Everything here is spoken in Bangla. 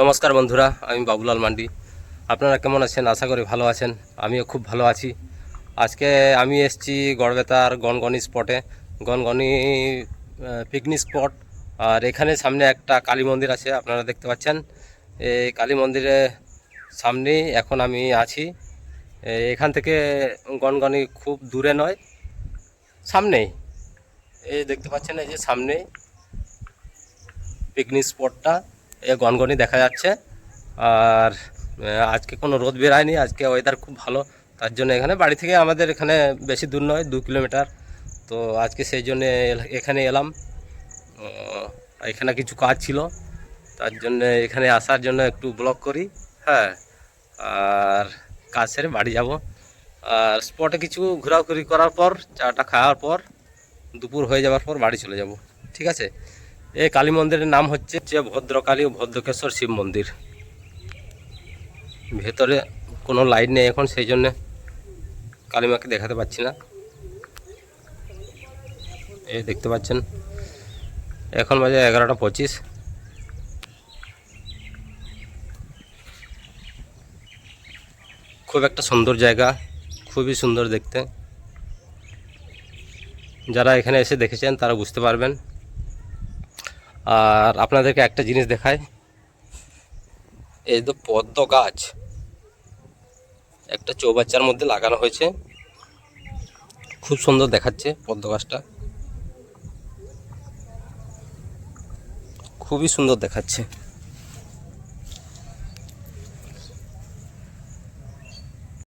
নমস্কার বন্ধুরা, আমি বাবুলাল মান্ডি। আপনারা কেমন আছেন? আশা করি ভালো আছেন। আমিও খুব ভালো আছি। আজকে আমি এসেছি গড়বেতার গনগনি স্পটে গনগনি পিকনিক স্পট আর এখানে সামনে একটা কালী মন্দির আছে, আপনারা দেখতে পাচ্ছেন। এই কালী মন্দিরের সামনেই এখন আমি আছি। এখান থেকে গনগনি খুব দূরে নয়, সামনেই। এই দেখতে পাচ্ছেন, এই যে সামনেই পিকনিক স্পটটা এ গনগনি দেখা যাচ্ছে। আর আজকে কোনো রোদ বেরায়নি, আজকে ওয়েদার খুব ভালো। তার জন্য এখানে বাড়ি থেকে আমাদের এখানে বেশি দূর নয়, দু কিলোমিটার। তো আজকে সেই জন্য এখানে এলাম। এখানে কিছু কাজ ছিল। তার জন্য এখানে আসার জন্য একটু ব্লক করি। হ্যাঁ আর কাজ সেরে বাড়ি যাব। আর স্পটে কিছু ঘোরাঘুরি করার পর, চাটা খাওয়ার পর, দুপুর হয়ে যাওয়ার পর বাড়ি চলে যাব। ঠিক আছে? এই কালী মন্দিরের নাম হচ্ছে যে ভদ্রকালী ও ভদ্রকেশ্বর শিব মন্দির। ভেতরে কোনো লাইট নেই এখন, সেই জন্যে কালীমাকে দেখাতে পাচ্ছি না। এই দেখতে পাচ্ছেন, এখন বাজে এগারোটা পঁচিশ। খুব একটা সুন্দর জায়গা, খুবই সুন্দর দেখতে। যারা এখানে এসে দেখেছেন, তারা বুঝতে পারবেন। আর আপনাদেরকে একটা জিনিস দেখায় এই তো পদ্ম গাছ, একটা চৌবাচ্চার মধ্যে লাগানো হয়েছে। খুব সুন্দর দেখাচ্ছে পদ্ম গাছটা। খুবই সুন্দর দেখাচ্ছে।